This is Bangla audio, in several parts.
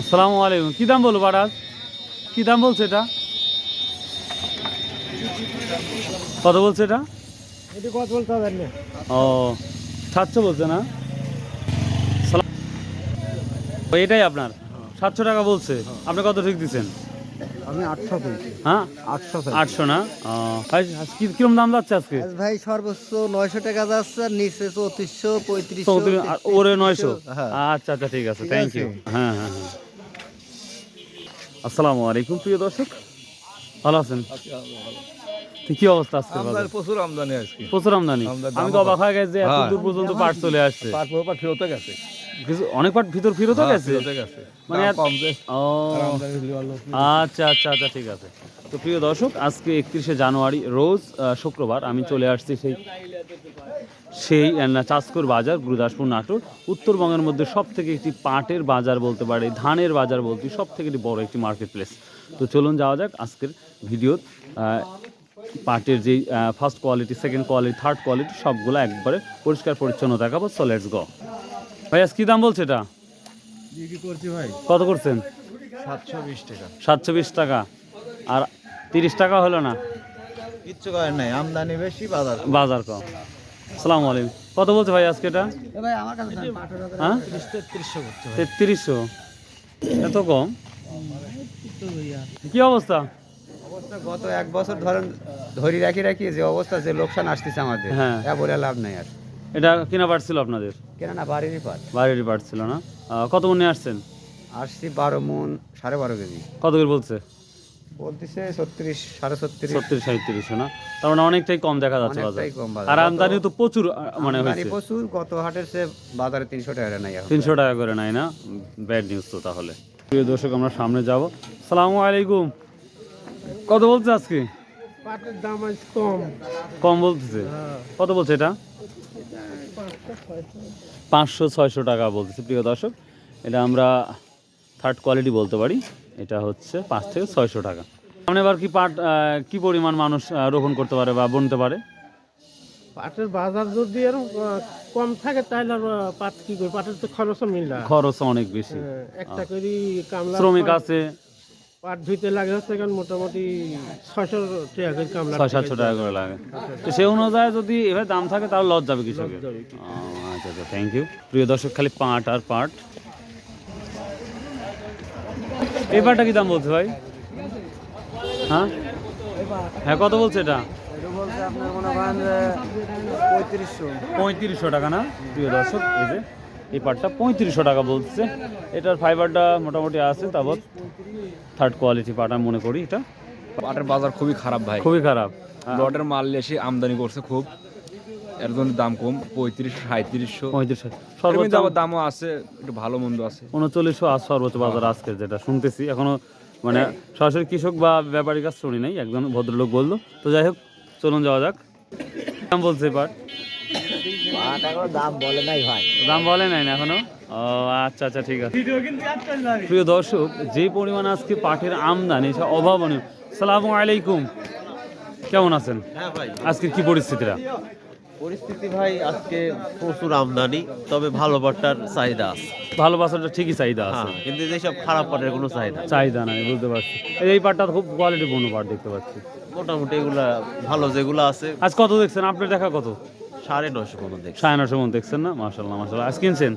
আসসালামু আলাইকুম। কী দাম বলব বাড়াজ? কী দাম বলছে এটা? কত বলছে এটা? ও সাতশো বলছে না? এটাই আপনার? সাতশো টাকা বলছে। আপনি কত ঠিক দিচ্ছেন? আমি আটশো হ্যাঁ? আটশো আটশো না? ভাই, দাম যাচ্ছে আজকে? ভাই সর্বোচ্চ নয়শো টাকা যাচ্ছে আর নিচে চৌত্রিশশো পঁয়ত্রিশশো ওরে নয়শো? হ্যাঁ। আচ্ছা আচ্ছা ঠিক আছে থ্যাংক ইউ হ্যাঁ হ্যাঁ হ্যাঁ। আসসালামু আলাইকুম প্রিয় দর্শক। ভালো আছেন? কি অবস্থা আজকে? প্রচুর আমদানি আজকে। প্রচুর আমদানি? আমি তো অবাক হয়ে গেছে যে এত হ্যাঁ। দূর পর্যন্ত পাট চলে আসছে। তারপর পাট ফেরতে গেছে। কিছু অনেক পাট ভিতর ফিরত হ্যাঁ, গেছে? মানে। আচ্ছা আচ্ছা আচ্ছা ঠিক আছে। তো প্রিয় দর্শক আজকে একত্রিশে জানুয়ারি রোজ শুক্রবার আমি চলে আসছি সেই সেই আহ, বাজার গুরুদাসপুর নাটোর। উত্তরবঙ্গের মধ্যে সব থেকে একটি পাটের বাজার বলতে পারে ধানের বাজার বলতে সব থেকে একটি বড় একটি মার্কেট প্লেস তো চলুন যাওয়া যাক আজকের ভিডিও পাটের যেই first quality second quality third quality সবগুলো একবারে পরিষ্কার পরিচ্ছন্ন দেখাবো। সো লেটস গো ভাই আজ কী দাম বলছে এটা? ভাই? কত করছেন? সাতশো বিশ টাকা। সাতশো বিশ টাকা। আর তিরিশ টাকা হলো না? কিচ্ছু করার নাই আমদানি বেশি বাজার বাজার কম। সালাম আলাইকুম। কত বলছে ভাই আজকে এটা? ভাই আমার কাছে হ্যাঁ? তেত্রিশশো এত কম? কি অবস্থা? অবস্থা গত এক বছর ধরেন ধরি রাখি রাখি যে অবস্থা যে লোকসান আসতেছে আমাদের হ্যাঁ। বলে লাভ নাই আর। এটা কিনা পারছিল আপনাদের? কেননা বাড়িরই পার বাড়িরই পারছিল না? আহ, কত মনে আসছেন? আসছি বারো মন সাড়ে বারো কেজি। কত করে বলছে? বলতেছে ছত্রিশ সাড়ে ছত্রিশ। ছত্রিশ সাঁত্রিশশো না? তার মানে অনেকটাই কম দেখা যাচ্ছে বাজার। কম বাজার। আর আমদানি তো প্রচুর মানে হয়েছে। প্রচুর গত হাটের সে বাজারে তিনশো টাকা নাই তিনশো টাকা করে নাই না? ব্যাড নিউজ তো তাহলে। প্রিয় দর্শক আমরা সামনে যাব। সালামু আলাইকুম। কত বলছে আজকে? পাটের দাম আজ কম। কম বলতেছে? কত বলছে এটা? পাঁচশো ছয়শো টাকা বলতেছে। প্রিয় দর্শক এটা আমরা থার্ড কোয়ালিটি বলতে পারি। এটা হচ্ছে পাঁচ থেকে ছয়শো টাকা। সামনে এবার কি পাট কি পরিমাণ মানুষ রোপণ করতে পারে বা বুনতে পারে? পাটের বাজার যদি এরকম কম থাকে তাহলে পাট কি করে? পাটের তো খরচ মিলা খরচ অনেক বেশি। একটা করে কামলা শ্রমিক আছে। পাট ধুইতে লাগে হচ্ছে এখন মোটামুটি ছয়শো টাকা করে কামলা ছয় সাতশো টাকা করে লাগে। তো সে অনুযায়ী যদি এভাবে দাম থাকে তাহলে লস যাবে কৃষকের। আচ্ছা আচ্ছা থ্যাংক ইউ প্রিয় দর্শক খালি পাট আর পাট। এই পাটটা কি দাম বলছে ভাই? হ্যাঁ? হ্যাঁ কত বলছে এটা? পঁয়ত্রিশশো টাকা না? প্রিয় দর্শক এই যে এই পাটটা পঁয়ত্রিশশো টাকা বলছে। এটার ফাইবারটা মোটামুটি আছে তারপর থার্ড কোয়ালিটি পাট আমি মনে করি এটা। পাটের বাজার খুবই খারাপ ভাই। খুবই খারাপ। লটের মাল এসে আমদানি করছে খুব। এর জন্য দাম কম পঁয়ত্রিশশো সাঁত্রিশশো পঁয়ত্রিশশো সর্বোচ্চ আবার দামও আছে একটু ভালো মন্দ আছে। উনচল্লিশশো আজ সর্বোচ্চ বাজার আজকের যেটা শুনতেছি। এখনও মানে সরাসরি কৃষক বা ব্যাপারীর কাছে শুনি নাই একজন ভদ্রলোক বলল। তো যাই হোক চলুন যাওয়া যাক। দাম বলছে পাট দাম বলে নাই ভাই। দাম বলে নাই না এখনও? ও আচ্ছা আচ্ছা ঠিক আছে। প্রিয় দর্শক যে পরিমাণ আজকে পাটের আমদানি সে অভাবনীয়। সালামু আলাইকুম। কেমন আছেন? হ্যাঁ ভাই। আজকের কি পরিস্থিতিটা? পরিস্থিতি ভাই আজকে প্রচুর আমদানি তবে ভালো পাটটার চাহিদা আছে। ভালো বাসাটা ঠিকই চাহিদা আছে। হ্যাঁ কিন্তু যেসব খারাপ পাটের কোনো চাহিদা চাহিদা নাই বুঝতে পারছি। এই- পাটটা খুব কোয়ালিটিপূর্ণ পাট দেখতে পাচ্ছি। মোটামুটি এগুলা ভালো যেগুলো আছে। আজ কত দেখছেন? আপনার দেখা কত? সাড়ে নশো কোনো দেখছি। সাড়ে নশো মন দেখছেন না? মাসাল্লাহ মাসাল্লাহ আজ কিনছেন?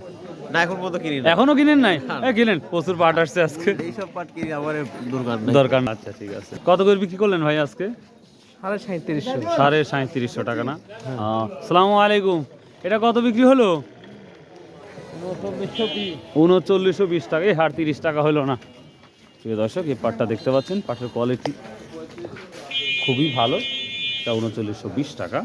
না এখন পর্যন্ত কিনি এখনও কিনেন নাই? এ, কিনেন। প্রচুর পাট আসছে আজকে। এইসব পাট কিনি আমার দরকার দরকার না আচ্ছা ঠিক আছে। কত করে বিক্রি করলেন ভাই আজকে? সাড়ে সাঁত্রিশশো টাকা না? সালামু আলাইকুম। এটা কত বিক্রি হলো? উনচল্লিশশো বিশ টাকা। এই হার তিরিশ টাকা হলো না। প্রিয় দর্শক, এই পাটটা দেখতে পাচ্ছেন, পাটের কোয়ালিটি খুবই ভালো। এটা উনচল্লিশশো বিশ টাকা।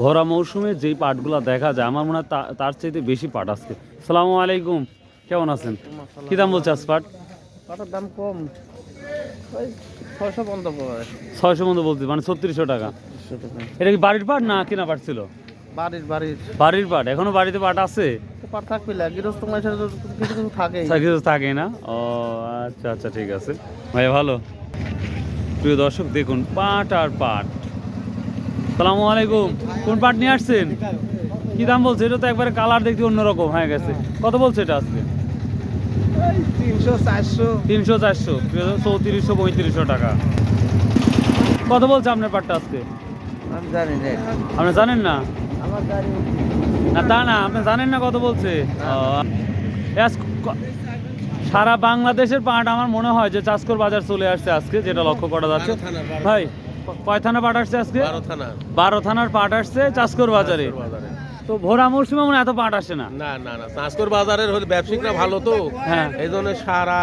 ভরা মৌসুমে যেই পাটগুলা দেখা যায়, আমার মনে হয় তার চাইতে বেশি পাট আজকে। সালামু আলাইকুম। কেমন আছেন? কি দাম বলছে আজ পাট? পাটের দাম কম। ছয়শো পর্যন্ত ছয়শো মতো বলতে মানে ছত্রিশশো টাকা। এটা কি বাড়ির পাট না কেনা পাট ছিল? বাড়ির বাড়ির। বাড়ির পাট এখনও বাড়িতে পাট আছে? পাট থাকবে না গৃহস্থ মানুষের কিছু কিছু থাকে কিছু থাকে না? ও আচ্ছা আচ্ছা ঠিক আছে। ভাই ভালো? প্রিয় দর্শক দেখুন পাট আর পাট। সালামু আলাইকুম। কোন পাট নিয়ে আসছেন? কি দাম বলছে? এটা তো একবারে কালার দেখতে অন্যরকম হয়ে গেছে। কত বলছে এটা আজকে? তিনশো চারশো তিনশো চারশো চৌত্রিশশো পঁয়ত্রিশশো টাকা। কত বলছে আপনার পাটটা আজকে? আমি জানি না। আপনি জানেন না? আমার গাড়ি না। তা না আপনি জানেন না কত বলছে? সারা বাংলাদেশের পাট আমার মনে হয় যে চাষকর বাজার চলে আসছে আজকে যেটা লক্ষ্য করা যাচ্ছে। ভাই কয় থানা পাট আসছে আজকে? বারো থানা। বারো থানার পাট আসছে চাষকর বাজারে। তো ভোরা মরশুমে মনে এত পাট আসে না। না না না চাঁচকর বাজারের হলে ব্যবসায়িকরা ভালো তো। হ্যাঁ। এই জন্য সারা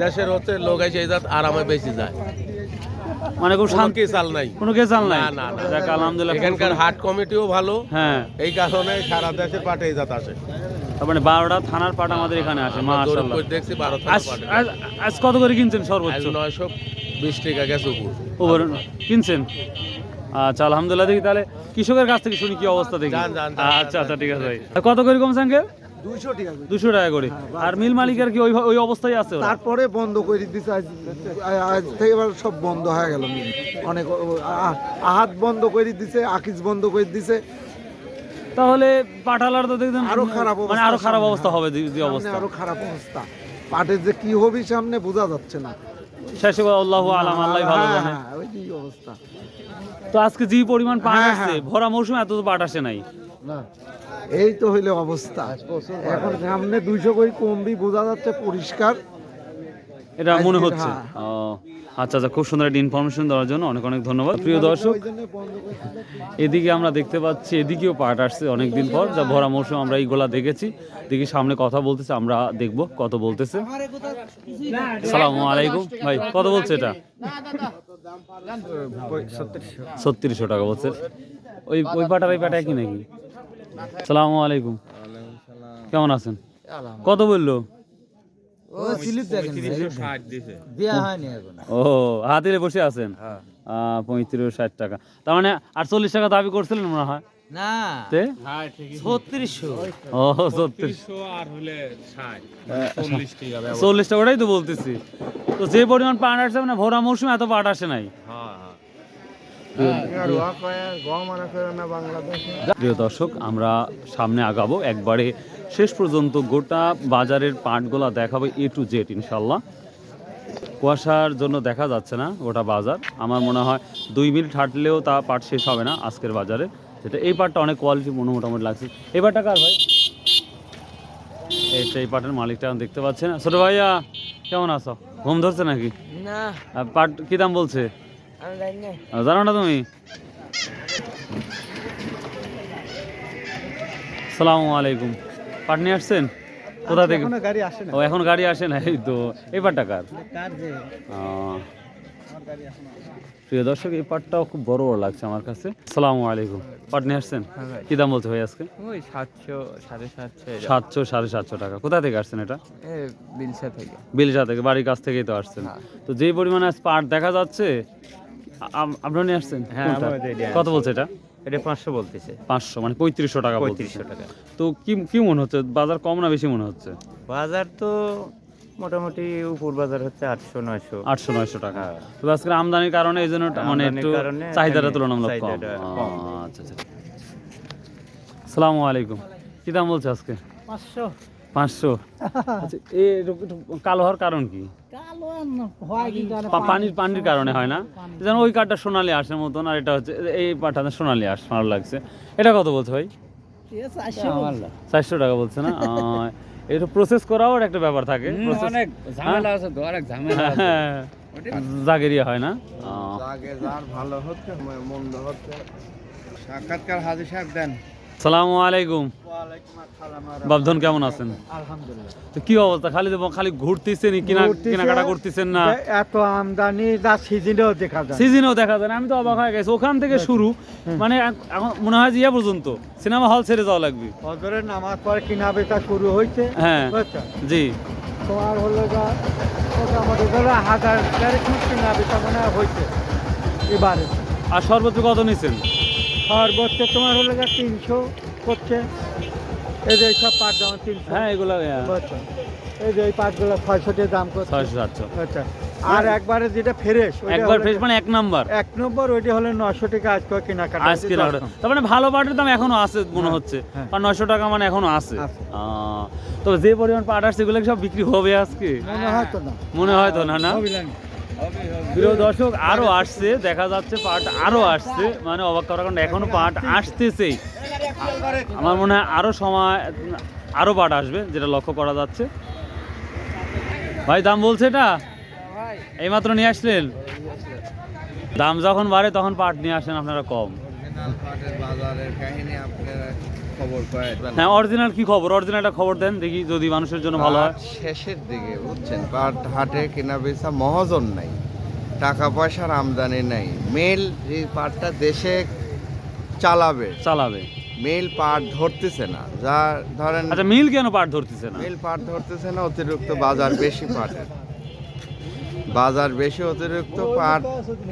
দেশের হচ্ছে লোক এসে এই জাত আরামে বেশি যায়। মানে খুব শান্তি চাল নাই। কোনো কেসাল নাই? না, না। যাক আলহামদুলিল্লাহ। এখানকার হাট কমিটিও ভালো। হ্যাঁ। এই কারণে সারা দেশের পাটে এই জাত আসে। মানে বারোটা থানার পাট আমাদের এখানে আসে মাশাআল্লাহ। দেখছি বারো আজ কত করে কিনছেন সর্বোচ্চ? নয়শো বিশ টাকা গেছে উপর কিনছেন? আচ্ছা আলহামদুলিল্লাহ দেখি তাহলে কৃষকের কাছ থেকে শুনি কি অবস্থা দেখি। আচ্ছা আচ্ছা ঠিক আছে ভাই। কত করে করে। দুশো টাকা করে। আর মিল মালিকের কি ওই ওই অবস্থায় আছে তারপরে বন্ধ করে দিছে আজ আজ থেকে এবার সব বন্ধ হয়ে গেল অনেক আহাত বন্ধ করে দিছে আকিজ বন্ধ করে দিছে। তাহলে পাঠালার তো দেখবেন আরও খারাপ মানে আরও খারাপ অবস্থা হবে যে যে অবস্থা। আরও খারাপ অবস্থা। পাটের যে কি হবে সামনে বোঝা যাচ্ছে না। শেষে আল্লাহ আলাম আল্লাহ ভালো হ্যাঁ, জানে। হ্যাঁ, ওই যে অবস্থা। তো আজকে যে পরিমাণ পাট হ্যাঁ, আসছে হ্যাঁ। ভরা মৌসুমে এত তো পাট আসে নাই। না এই তো হইলে অবস্থা। এখন সামনে দুইশো করে কমবি বোঝা যাচ্ছে পরিষ্কার। এটা মনে হচ্ছে। ও, আচ্ছা আচ্ছা খুব সুন্দর একটা ইনফরমেশন দেওয়ার জন্য অনেক অনেক ধন্যবাদ। প্রিয় দর্শক ওই। এদিকে আমরা দেখতে পাচ্ছি এদিকেও পাট আসছে অনেকদিন পর যা ভরা মৌসুম আমরা এইগুলা দেখেছি। দেখি সামনে কথা বলতেছে আমরা দেখব কত বলতেছে। সালাম আলাইকুম। ভাই কত বলছে এটা? ছত্রিশশো টাকা বলছে। ওই ওই পাটার এই পাটা একই নাকি? সালাম আলাইকুম। কেমন আছেন? কত বলল? ও বসে আছেন? পঁয়ত্রিশ ষাট টাকা। তার মানে আটচল্লিশ টাকা দাবি করছিলেন মনে হয়? না। তে? ছত্রিশশো। ও ছত্রিশ চল্লিশ টাকা ওটাই তো বলতেছি। তো যে পরিমাণ পাট আসছে মানে ভরা মৌসুমে এত পাট আসে নাই। প্রিয় দর্শক আমরা সামনে আগাবো। একবারে শেষ পর্যন্ত গোটা বাজারের পাটগুলা দেখাবো এ টু জেড ইনশাল্লাহ কুয়াশার জন্য দেখা যাচ্ছে না গোটা বাজার। আমার মনে হয় দুই মিনিট হাঁটলেও তা পাট শেষ হবে না আজকের বাজারে। যেটা এই পাটটা অনেক কোয়ালিটি মনে মোটামুটি লাগছে। এই পাটটা কার ভাই? এইটা এই পাটের মালিকটা এখন দেখতে পাচ্ছেন। ছোট ভাইয়া কেমন আছো? ঘুম ধরছে নাকি? না। পাট কি দাম বলছে? জানো না তুমি? সালামু আলাইকুম। পাট নিয়ে আসছেন? কোথা থেকে? গাড়ি আসে ও এখন গাড়ি আসে না? এই তো এই পাটটা কার? যে প্রিয় দর্শক এই পাটটাও খুব বড় বড় লাগছে আমার কাছে। সালামু আলাইকুম। পাট নিয়ে আসছেন? কি দাম বলছে ভাই আজকে? ওই সাতশো সাড়ে সাতশো সাতশো সাড়ে সাতশো টাকা। কোথা থেকে আসছেন এটা? বিলসা থেকে। বিলসা থেকে বাড়ির কাছ থেকেই তো আসছেন। তো যেই পরিমাণে আজ পাট দেখা যাচ্ছে আপনারা নিয়ে আসছেন? হ্যাঁ, কত বলছে এটা? এটা পাঁচশো বলতেছে। পাঁচশো মানে পঁয়ত্রিশশো টাকা পঁয়ত্রিশশো টাকা। তো কি কি মনে হচ্ছে? বাজার কম না বেশি মনে হচ্ছে? বাজার তো মোটামুটি উপর বাজার হচ্ছে আটশো নয়শো। আটশো নয়শো টাকা। হ্যাঁ। তো আজকে আমদানির কারণে এই জন্য মানে একটু চাহিদাটা তুলনামূলক কম। চাহিদাটা কম। আচ্ছা আচ্ছা। সালামু আলাইকুম। কি দাম বলছে আজকে? পাঁচশো। পাঁচশো। আচ্ছা কালো হওয়ার কারণ কি? হয় পানির পানির কারণে হয় না? যেন ওই কাঠটা সোনালি আঁশের মতন আর এটা হচ্ছে এই পাটাতে সোনালি আঁশ ভালো লাগছে। এটা কত বলছে ভাই? চারশো টাকা বলছে না? এটা প্রসেস করাও একটা ব্যাপার থাকে। অনেক ঝামেলা আছে তো অনেক ঝামেলা জাগেরিয়া হয় না? যার ভালো হচ্ছে মন্দ হচ্ছে। সাক্ষাৎকার হাজির সাহেব দেন। সালামু আলাইকুম। বাবধন কেমন আছেন? তো কি অবস্থা? খালি খালি ঘুরতেছেন কিনা কেনাকাটা করতেছেন না? এত আমদানি যা সিজনেও দেখা যায়। সিজনেও দেখা যায় আমি তো অবাক হয়ে গেছি। ওখান থেকে শুরু। মানে এখন মনে হয় যে ইয়ে পর্যন্ত। সিনেমা হল ছেড়ে যাওয়া লাগবে। ফজরের নামাজ পরে কিনা বেচা শুরু হয়েছে। হ্যাঁ। জি। তোমার হলো যা মোটামুটি ধরো হাজার কিনা বেচা মনে হয় হয়েছে। এবারে। আর সর্বোচ্চ কত নিছেন? সর্বোচ্চ তোমার হলো যা তিনশো করছে। এই যে সব পাট দাম তিনশো। হ্যাঁ এগুলো এই যে এই পাটগুলো ছয়শো টাকা দাম করছে। ছয়শো সাতশো। আচ্ছা। আর একবারে যেটা ফ্রেশ একবার ফ্রেশ মানে এক নাম্বার। এক নম্বর ওইটা হলো নশো টাকা আজকে কেনাকাটা। আজকে লাগানো। তার মানে ভালো পাটের দাম এখনও আছে মনে হচ্ছে। হ্যাঁ। আর নশো টাকা মানে এখনও আছে। তবে যে পরিমাণ পাট আসছে এগুলো সব বিক্রি হবে আজকে? মনে হয় তো না। মনে হয় তো না না? প্রিয় দর্শক, আরও আসছে, দেখা যাচ্ছে পাট আরও আসছে। মানে অবাক করার কারণ, এখনও পাট আসতেছেই। আমার মনে হয় আরও সময়, আরও পাট আসবে, যেটা লক্ষ্য করা যাচ্ছে। ভাই, দাম বলছে এটা? এইমাত্র নিয়ে আসলেন? দাম যখন বাড়ে তখন পাট নিয়ে আসেন আপনারা কম। হ্যাঁ অরিজিনাল কি খবর? অরিজিনালটা খবর দেন দেখি যদি মানুষের জন্য ভালো হয়। শেষের দিকে বুঝছেন? পাট হাটে কেনা বেচা মহাজন নাই টাকা পয়সার আমদানি নাই। মেল এই পাটটা দেশে চালাবে। চালাবে। মেল পাট ধরতেছে না। যা ধরেন আচ্ছা মিল কেন পাট ধরতেছে না? মেল পাট ধরতেছে না অতিরিক্ত বাজার বেশি পাটের বাজার বেশি অতিরিক্ত পাট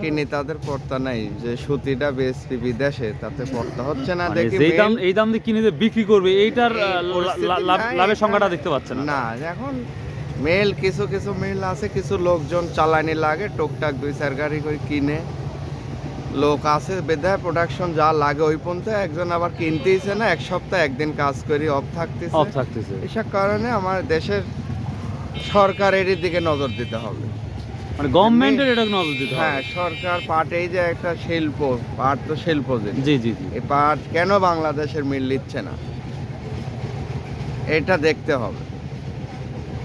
কিনে তাদের পড়তা নাই। যে সুতিটা বেশি বিদেশে তাতে পড়তা হচ্ছে না মানে দেখি যেই দাম এই দাম দিয়ে কিনে যে বিক্রি করবে এইটার লাভের সংখ্যাটা দেখতে পাচ্ছে না। না এখন মেল কিছু কিছু মেল আছে কিছু লোকজন চালানি লাগে টুকটাক দুই চার গাড়ি করে কিনে। লোক আছে বেদায় প্রোডাকশন যা লাগে ওই পর্যন্ত একজন আবার কিনতেইছে না এক সপ্তাহ একদিন কাজ করি অফ থাকতেছে। অফ থাকতেছে। এসব কারণে আমার দেশের সরকারের দিকে নজর দিতে হবে। মানে গভর্নমেন্টের এটা নজর দিতে হ্যাঁ সরকার পাট এই যে একটা শিল্প পাট তো শিল্প জি জি জি। এই পাট কেন বাংলাদেশের মিল নিচ্ছে না? এটা দেখতে হবে।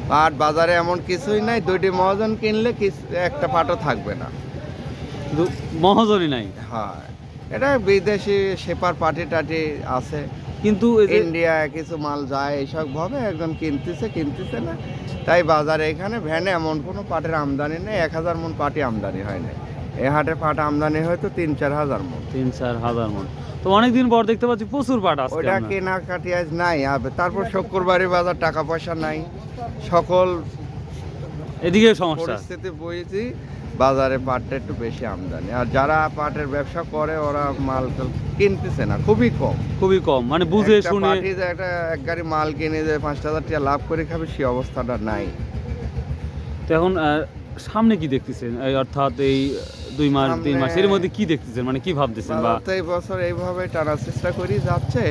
পাট বাজারে এমন কিছুই নাই দুইটি মহাজন কিনলে একটা পাটও থাকবে না। মহাজনই নাই। হ্যাঁ এটা বিদেশি সেপার পাটি টাটি আছে। কিন্তু এই যে ইন্ডিয়ায় কিছু মাল যায় এইসব ভাবে একজন কিনতেছে কিনতেছে না। তাই বাজারে এখানে ভ্যানে এমন কোনো পাটের আমদানি নেই এক হাজার মন পাটি আমদানি হয় না এ হাটে পাট আমদানি হয়তো তিন চার হাজার মন। তিন চার হাজার মন। তো অনেকদিন পর দেখতে পাচ্ছি প্রচুর পাট আছে ওটা কেনাকাটি আজ নাই। আর তারপর শুক্রবারে বাজার টাকা পয়সা নাই। সকল এদিকে সমস্যা পরিস্থিতি বুঝেছি। বাজারে পাটটা একটু বেশি আমদানি। আর যারা পাটের ব্যবসা করে ওরা মাল কিনতেছে না খুবই কম। খুবই কম মানে বুঝে শুনে যে একটা এক গাড়ি মাল কিনে যে পাঁচ হাজার টাকা লাভ করে খাবে সেই অবস্থাটা নাই। তো এখন সামনে কি দেখতেছেন? অর্থাৎ এই দুই মাস তিন মাস এর মধ্যে কি দেখতেছেন? মানে কি ভাবতেছেন বা এই বছর এইভাবে টানার চেষ্টা করি যাচ্ছে।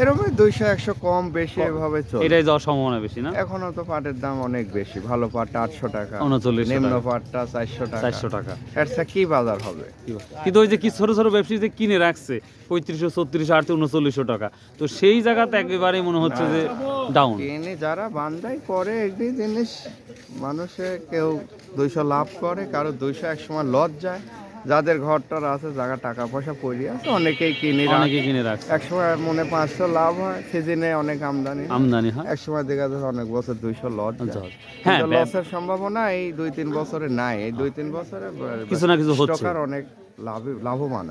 এরকম দুইশো একশো কম বেশি এভাবে চলে। এটাই যাওয়ার সম্ভাবনা বেশি না? এখনও তো পাটের দাম অনেক বেশি। ভালো পাটটা আটশো টাকা উনচল্লিশশো নিম্ন পাটটা চারশো টাকা। চারশো টাকা। চেয়ে কি বাজার হবে? কিন্তু ওই যে কি ছোট ছোট ব্যবসায়ী যে কিনে রাখছে পঁয়ত্রিশশো ছত্রিশশো আটত্রিশ উনচল্লিশশো টাকা। তো সেই জায়গাতে একেবারেই মনে হচ্ছে যে ডাউন কিনে যারা বান্দাই করে একটি জিনিস মানুষে কেউ দুইশো লাভ করে কারও দুইশো এক সময় লস যায় যাদের ঘরটার আছে জায়গা টাকা পয়সা পড়ে আছে অনেকেই কিনে রাখে। অনেকে কিনে রাখছে এক সময় মনে পাঁচশো লাভ হয় সিজনে অনেক আমদানি আমদানি হয়। এক সময় দেখা যাচ্ছে অনেক বছর দুইশো লস হ্যাঁ, লসের সম্ভাবনা এই দুই তিন বছরে নাই। এই দুই তিন বছরে কিছু না কিছু হচ্ছে। অনেক লাভ লাভবান।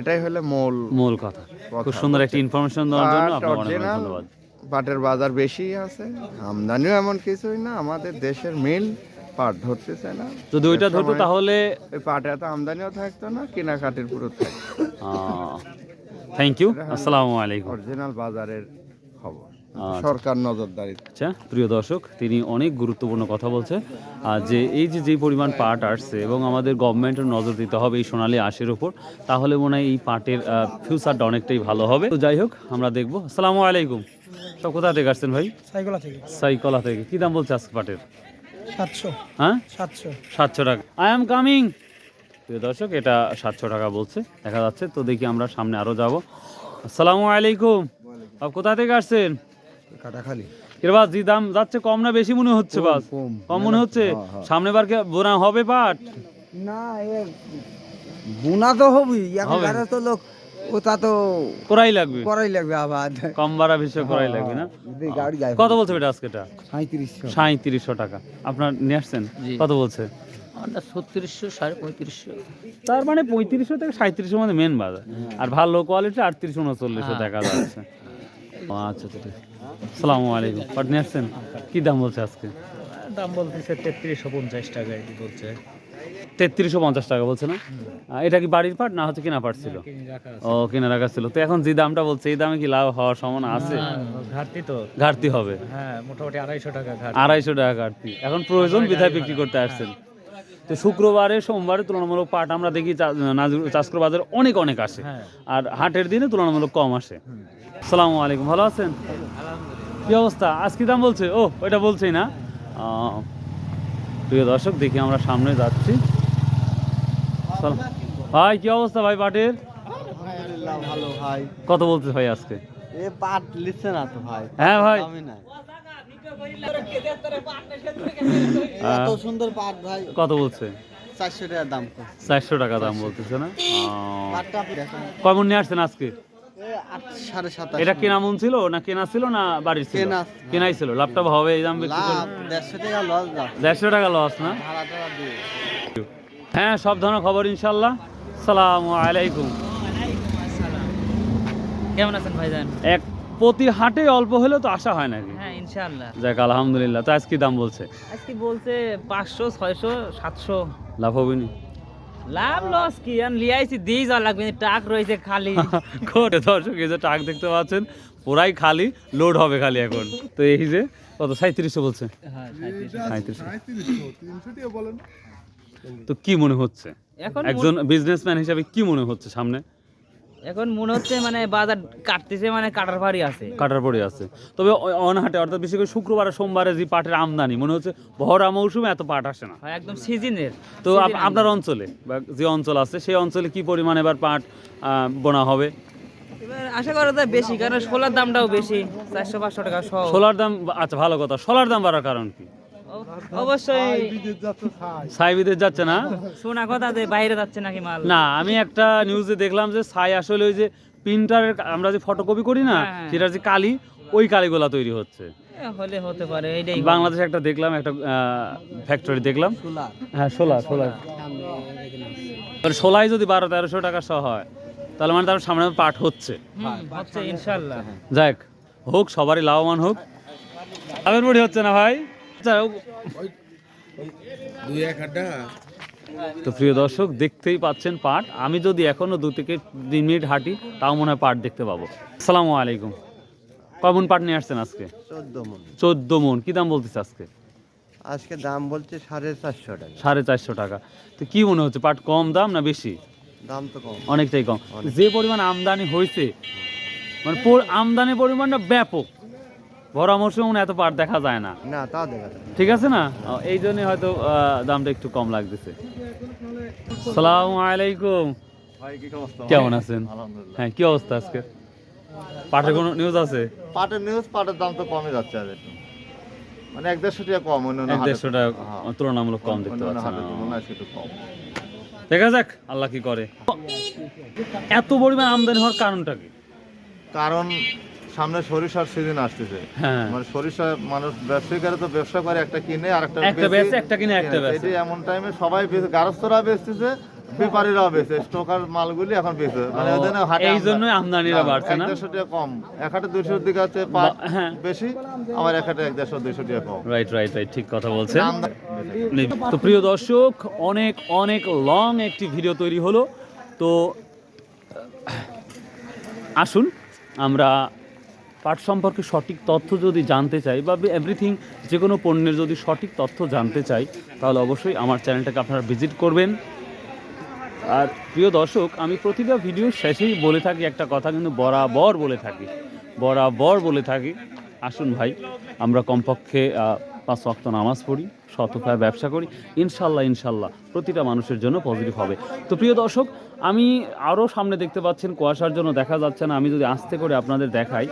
এটাই হলে মূল মূল কথা। খুব সুন্দর একটা ইনফরমেশন দেওয়ার জন্য অনেক ধন্যবাদ। পাটের বাজার বেশি আছে আমদানিও এমন কিছুই না আমাদের দেশের মিল পাট ধরতেছে না। যদি ওইটা ধরতো তাহলে ওই পাটে এত আমদানিও থাকতো না কেনাকাটির পুরো থাকতো। থ্যাংক ইউ আসসালামু আলাইকুম। অরিজিনাল বাজারের খবর। আচ্ছা। সরকার নজরদারি। আচ্ছা প্রিয় দর্শক তিনি অনেক গুরুত্বপূর্ণ কথা বলছে। যে এই যে যেই পরিমাণ পাট আসছে এবং আমাদের গভর্নমেন্টের নজর দিতে হবে এই সোনালী আঁশের ওপর তাহলে মনে হয় এই পাটের ফিউচারটা অনেকটাই ভালো হবে। তো যাই হোক আমরা দেখব। আসসালামু আলাইকুম। সব কোথা থেকে আসছেন ভাই? সাইকেলা থেকে। সাইকলা থেকে। কি দাম বলছে আজকে পাটের? সাতশো। হ্যাঁ? সাতশো। সাতশো টাকা। আই এম কামিং প্রিয় দর্শক এটা সাতশো টাকা বলছে দেখা যাচ্ছে। তো দেখি আমরা সামনে আরও যাব। আসসালামু আলাইকুম। কোথা থেকে আসছেন? কাটাখালি। এবার জি দাম যাচ্ছে কম না বেশি মনে হচ্ছে বাস? কম। মনে হচ্ছে? সামনে বার বোনা হবে পাট? না বোনা তো হবেই। এখন তো লোক ওটা তো করাই লাগবে? করাই লাগবে আবার কম বাড়া বিষয় করাই লাগবে না? কত বলছে এটা? আজকেটা সাঁত্রিশশো সাঁত্রিশশো টাকা। আপনার নিয়ে আসছেন? কত বলছে? ছত্রিশশো সাড়ে পঁয়ত্রিশশো। তার মানে পঁয়ত্রিশশো থেকে সাঁত্রিশশো মধ্যে মেন বাজার। আর ভালো কোয়ালিটি আটত্রিশ উনচল্লিশশো দেখা যাচ্ছে। আচ্ছা আচ্ছা ঠিক। সালামু আলাইকুম। পাট নিয়ে আসছেন? কি দাম বলছে আজকে? দাম বলতেছে তেত্রিশশো পঞ্চাশ টাকা এটি বলছে। তেত্রিশশো পঞ্চাশ টাকা বলছে না? এটা কি বাড়ির পাট না হচ্ছে কেনা পাট ছিল ও কেনা রাখা ছিল। তো এখন যে দামটা বলছে এই দামে কি লাভ হওয়ার সম্ভাবনা আছে? ঘাটতি তো। ঘাটতি হবে। হ্যাঁ মোটামুটি আড়াইশো টাকা আড়াইশো টাকা ঘাটতি। এখন প্রয়োজন বিধায় বিক্রি করতে আসছেন। তো শুক্রবারে সোমবারে তুলনামূলক পাট আমরা দেখি চাষকর বাজারে অনেক অনেক আসে। আর হাটের দিনে তুলনামূলক কম আসে। সালামু আলাইকুম ভালো আছেন? কি অবস্থা? আজ কি দাম বলছে? ও ওইটা বলছেই না। প্রিয় দর্শক দেখি আমরা সামনে যাচ্ছি। ভাই কি অবস্থা ভাই পাটের ভালো ভাই। কত বলছে ভাই আজকে? এ পাট লিখছে না তো ভাই। হ্যাঁ ভাই। আমি সুন্দর পাট ভাই। কত বলছে? চারশো টাকা দাম চারশো টাকা দাম বলতেছে না? কয়মন নিয়ে আসছেন আজকে? এটা কেনা মন ছিল না কেনা ছিল না বাড়ির ছিল? কেনাই ছিল। লাভটা হবে এই দাম দেড়শো টাকা লস দেড়শো টাকা লস না? হ্যাঁ সব ধরনের খবর ইনশাল্লাহ সালাম আলাইকুম। কেমন আছেন ভাইজান? এক প্রতি হাটে অল্প হলেও তো আশা হয় নাকি? হ্যাঁ ইনশাআল্লাহ। যাক আলহামদুলিল্লাহ। তো আজ কি দাম বলছে? আজকে বলছে পাঁচশো ছয়শো সাতশো। লাভ হবে নি লাভ লস কি? আর লিয়াইছি দিয়েই যাওয়া লাগবে টাক রয়েছে খালি। কোটে দর্শক এই যে ট্রাক দেখতে পাচ্ছেন পুরাই খালি লোড হবে খালি এখন। তো এই যে কত? সাঁত্রিশশো বলছে। হ্যাঁ সাঁত্রিশশো তো কি মনে হচ্ছে? এখন একজন বিজনেসম্যান হিসাবে কি মনে হচ্ছে সামনে? এখন মনে হচ্ছে মানে বাজার কাটতেছে মানে কাটার ভারী আছে। কাটার পরে আছে। তবে অনহাটে অর্থাৎ বিশেষ করে শুক্রবার আর সোমবারে যে পাটের আমদানি মনে হচ্ছে ভরা মৌসুমে এত পাট আসে না। হয় একদম সিজনের তো আপনার অঞ্চলে বা যে অঞ্চল আছে সেই অঞ্চলে কি পরিমাণ এবার পাট বোনা হবে? আশা করা যায় বেশি কারণ সোলার দামটাও বেশি চারশো পাঁচশো টাকা সোলার দাম আচ্ছা ভালো কথা। সোলার দাম বাড়ার কারণ কি? অবশ্যই। সাইবিদের যাচ্ছে না? শোনা কথা যে বাইরে যাচ্ছে নাকি মাল? না আমি একটা নিউজে দেখলাম যে ছাই আসলে ওই যে প্রিন্টারের আমরা যে ফটোকপি করি না হ্যাঁ। সেটার যে কালি ওই কালিগুলা তৈরি হচ্ছে। হলে হতে পারে এইটাই বাংলাদেশে একটা দেখলাম একটা ফ্যাক্টরি দেখলাম। হ্যাঁ সোলার সোলার সোলাই যদি বারো তেরোশো টাকা সহ হয় তাহলে মানে তার সামনে পাঠ হচ্ছে। ইনশাল্লাহ। যাক হোক সবারই লাভবান হোক। আবের মুড়ি হচ্ছে না ভাই? তো প্রিয় দর্শক দেখতেই পাচ্ছেন পাট। আমি যদি এখনও দু থেকে তিন মিনিট হাঁটি তাও মনে হয় পাট দেখতে পাবো। আসসালামু আলাইকুম। কমন পাট নিয়ে আসছেন আজকে? চোদ্দ মন। চোদ্দ মন। কি দাম বলতেছে আজকে? আজকে দাম বলছে সাড়ে চারশো টাকা। সাড়ে চারশো টাকা। তো কি মনে হচ্ছে পাট কম দাম না বেশি? দাম তো কম। অনেকটাই কম। যে পরিমাণ আমদানি হয়েছে মানে পর- আমদানি পরিমাণটা ব্যাপক। ভরা মৌসুমে এত পাট দেখা যায় না। না তা দেখা যায় ঠিক আছে না? এই জন্যই হয়তো দামটা একটু কম লাগতেছে। সালাম আলাইকুম। কেমন আছেন? হ্যাঁ কি অবস্থা আজকে পাটের কোনো নিউজ আছে? পাটের নিউজ পাটের দাম তো কমে যাচ্ছে আর একটু। মানে এক দেড়শো টাকা কম অন্য এক দেড়শো টাকা তুলনামূলক কম দেখতে একটু কম। দেখা যাক আল্লাহ কি করে। এত পরিমাণ আমদানি হওয়ার কারণটা কি? কারণ সামনে সরিষার সিজন আসতেছে। হ্যাঁ। মানে সরিষা মানুষ ব্যবসায়ীরা তো ব্যবসা করে একটা কিনে আর একটা একটা বেচে, একটা কিনে, একটা বেচে। এমন টাইমে সবাই বেচে গারস্থরা বেচতেছে ব্যাপারীরাও বেচে স্টোকার মালগুলি এখন বেচে। মানে ওদের হাটে এই আমদানি- জন্যই আমদানিটা বাড়ছে না? টাকা কম। এক হাটে দুশোর দিকে আছে পাট হ্যাঁ। বেশি আমার এক হাটে এক দেড়শো দুইশো টাকা কম। রাইট রাইট রাইট ঠিক কথা বলছেন। তো প্রিয় দর্শক অনেক অনেক লং একটি ভিডিও তৈরি হলো। তো আসুন আমরা পাট সম্পর্কে সঠিক তথ্য যদি জানতে চাই বা এভরিথিং যে কোনো পণ্যের যদি সঠিক তথ্য জানতে চাই, তাহলে অবশ্যই আমার চ্যানেলটাকে আপনারা ভিজিট করবেন। আর প্রিয় দর্শক, আমি প্রতিটা ভিডিও শেষেই বলে থাকি একটা কথা, কিন্তু বরাবর বলে থাকি। বরাবর বলে থাকি। আসুন ভাই, আমরা কমপক্ষে পাঁচ ওয়াক্ত নামাজ পড়ি শতভাবে ব্যবসা করি, ইনশাল্লাহ ইনশাল্লাহ, প্রতিটা মানুষের জন্য পজিটিভ হবে। তো প্রিয় দর্শক, আমি আরও সামনে দেখতে পাচ্ছেন, কুয়াশার জন্য দেখা যাচ্ছে না, আমি যদি আস্তে করে আপনাদের দেখাই,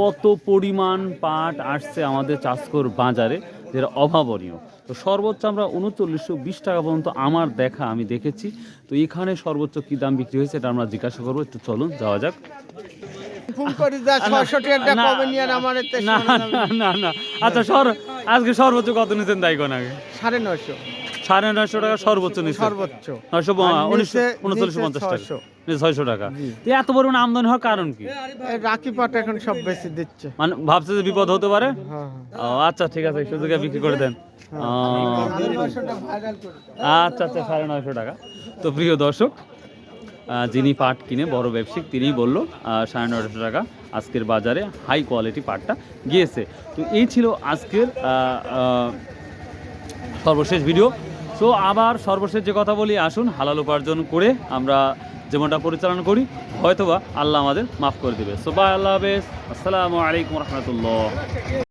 কত পরিমাণ পাট আসছে আমাদের চাষকর বাজারে, যেটা অভাবনীয়। তো সর্বোচ্চ আমরা উনচল্লিশশো বিশ টাকা পর্যন্ত আমার দেখা আমি দেখেছি। তো এখানে সর্বোচ্চ কী দাম বিক্রি হয়েছে, এটা আমরা জিজ্ঞাসা করব, একটু চলুন, যাওয়া যাক। ফোন করে যা ছয়শো টাকা কমে নিয়ে আমার এতে না না না না। আচ্ছা সর আজকে সর্বোচ্চ কত তাই কোন আগে? সাড়ে নয়শো। সাড়ে নয়শো টাকা সর্বোচ্চ সর্বোচ্চ। নয়শো উনিশশো উনচল্লিশশো পঞ্চাশ টাকা। ছয়শো। টাকা। এত পরিমাণ আমদানি হওয়ার কারণ কি? রাখি পাট এখন সব বেশি দিচ্ছে। মানে ভাবছে যে বিপদ হতে পারে? হ্যাঁ ও আচ্ছা ঠিক আছে সুযোগে বিক্রি করে দেন। ও, আচ্ছা আচ্ছা সাড়ে নয়শো টাকা। তো প্রিয় দর্শক যিনি পাট কিনে বড় ব্যবসায়িক, তিনিই বলল সাড়ে নয়শো টাকা আজকের বাজারে হাই কোয়ালিটি পাটটা গিয়েছে। তো এই ছিল আজকের সর্বশেষ ভিডিও সো আবার সর্বশেষ যে কথা বলি, আসুন হালাল উপার্জন করে আমরা যেমনটা পরিচালনা করি, হয়তোবা আল্লাহ আমাদের মাফ করে দেবে। সো বাই আল্লাহ হাফেজ। আসসালামু আলাইকুম রহমতুল্লাহ।